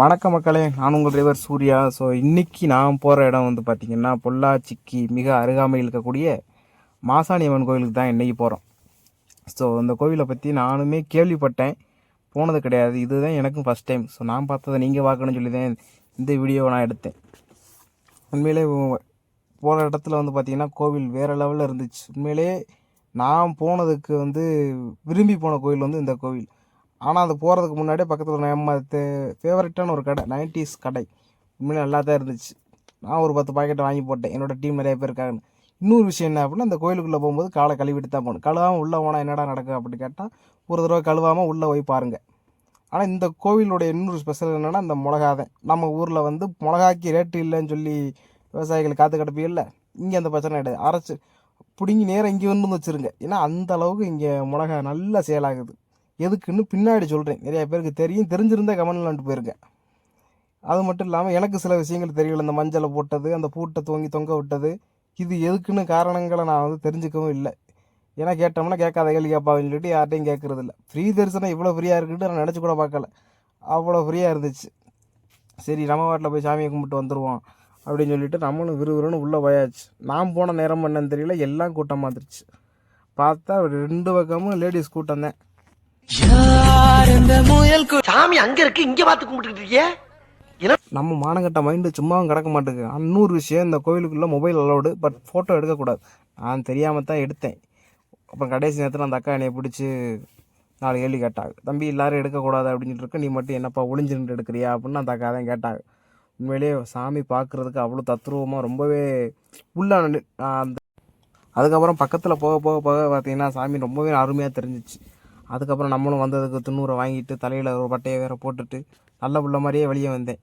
வணக்க மக்களே. நான் உங்கள் டிரைவர் சூர்யா. ஸோ இன்றைக்கி நான் போகிற இடம் வந்து பார்த்திங்கன்னா பொள்ளாச்சிக்கு மிக அருகாமையில் இருக்கக்கூடிய மாசாணி அம்மன் கோயிலுக்கு தான் இன்றைக்கி போகிறோம் ஸோ அந்த கோவிலை பற்றி நானுமே கேள்விப்பட்டேன். போனது கிடையாது. இதுதான் எனக்கும் ஃபஸ்ட் டைம் ஸோ நான் பார்த்ததை நீங்கள் பார்க்கணும்னு சொல்லி தான் இந்த வீடியோவை நான் எடுத்தேன். உண்மையிலே போகிற இடத்துல வந்து பார்த்திங்கன்னா கோவில் வேறு லெவலில் இருந்துச்சு. உண்மையிலே நான் போனதுக்கு வந்து விரும்பி போன கோவில் வந்து இந்த கோவில். ஆனால் அது போகிறதுக்கு முன்னாடியே பக்கத்தில் நம்ம ஃபேவரட்டான ஒரு கடை நைன்டிஸ் கடை. உண்மையிலே நல்லா தான் இருந்துச்சு. நான் ஒரு பத்து பாக்கெட்டை வாங்கி போட்டேன். என்னோடய டீம் நிறைய பேர் இன்னொரு விஷயம் என்ன அப்படின்னா அந்த கோயிலுக்குள்ளே போகும்போது காலை கழுவிட்டு தான் போகணும். கழுவாமல் உள்ளே போனால் என்னடா நடக்கும் அப்படின்னு கேட்டால் ஒரு தடவை கழுவாமல் உள்ளே போய் பாருங்கள் ஆனால் இந்த கோவிலோட இன்னொரு ஸ்பெஷல் என்னென்னா இந்த மிளகாதான். நம்ம ஊரில் வந்து மிளகாக்கி ரேட்டு இல்லைன்னு சொல்லி விவசாயிகள் காத்து கிடப்பில்ல இங்கே அந்த பிரச்சனை கிடையாது. அரைச்சி பிடுங்கி நேரம் இங்கே வந்து வச்சுருங்க. ஏன்னா அந்த அளவுக்கு இங்கே மிளகா நல்லா சேல் ஆகுது. எதுக்குன்னு பின்னாடி சொல்கிறேன் நிறைய பேருக்கு தெரியும். தெரிஞ்சிருந்தா கமெண்ட்ல வந்துட்டு போயிருக்கேன் அது மட்டும் இல்லாமல் எனக்கு சில விஷயங்கள் தெரியல இந்த மஞ்சளை போட்டது அந்த பூட்டை தொங்கி தொங்க விட்டது. இது எதுக்குன்னு காரணங்களை நான் வந்து தெரிஞ்சுக்கவும் இல்லை. ஏன்னா கேட்டோம்னா கேட்காத கேள்வி கேட்பாங்கன்னு சொல்லிட்டு யார்ட்டையும் கேட்குறதில்ல இல்லை. ஃப்ரீ தரிசனம் இவ்வளோ ஃப்ரீயாக இருக்குன்ட்டு நான் நினச்சி கூட பார்க்கல. அவ்வளோ ஃப்ரீயாக இருந்துச்சு. சரி நம்ம வாட்டில் போய் சாமியை கும்பிட்டு வந்துடுவோம் அப்படின்னு சொல்லிட்டு நம்மளும் விறுவிறுன்னு உள்ளே போயாச்சு. நான் போன நேரம் என்னன்னு தெரியல. எல்லாம் கூட்டமாக இருந்துச்சு பார்த்தா ரெண்டு பக்கமும் லேடிஸ் கூட்டம் தான். சாமி அங்க இருக்கு இங்க பார்த்து கும்பிட்டு இருக்கீங்க நம்ம மானங்கட்ட மைண்டு சும்மாவும் கிடக்க மாட்டேங்குது. இன்னொரு விஷயம் இந்த கோயிலுக்குள்ளே மொபைல் அலௌடு பட் ஃபோட்டோ எடுக்கக்கூடாது. நான் தெரியாமல் தான் எடுத்தேன். அப்புறம் கடைசி நேரத்தில் அந்த அக்கா என்னைய பிடிச்சி நாலு கேள்வி கேட்டாங்க. தம்பி எல்லாரும் எடுக்கக்கூடாது அப்படின்னு சொல்லிட்டு இருக்க நீ மட்டும் என்னப்பா ஒளிஞ்சு நின்று எடுக்கிறியா? அப்படின்னு அந்த அக்கா தான் கேட்டாங்க. உண்மையிலேயே சாமி பார்க்குறதுக்கு அவ்வளோ தத்ரூபமாக ரொம்பவே உள்ள அந்த அதுக்கப்புறம் பக்கத்தில் போக போக போக பார்த்தீங்கன்னா சாமி ரொம்பவே அருமையாக தெரிஞ்சிச்சு. அதுக்கப்புறம் நம்மளும் வந்ததுக்கு துண்ணூரை வாங்கிட்டு தலையில் ஒரு பட்டையை வேற போட்டுட்டு நல்ல புள்ள மாதிரியே வெளியே வந்தேன்.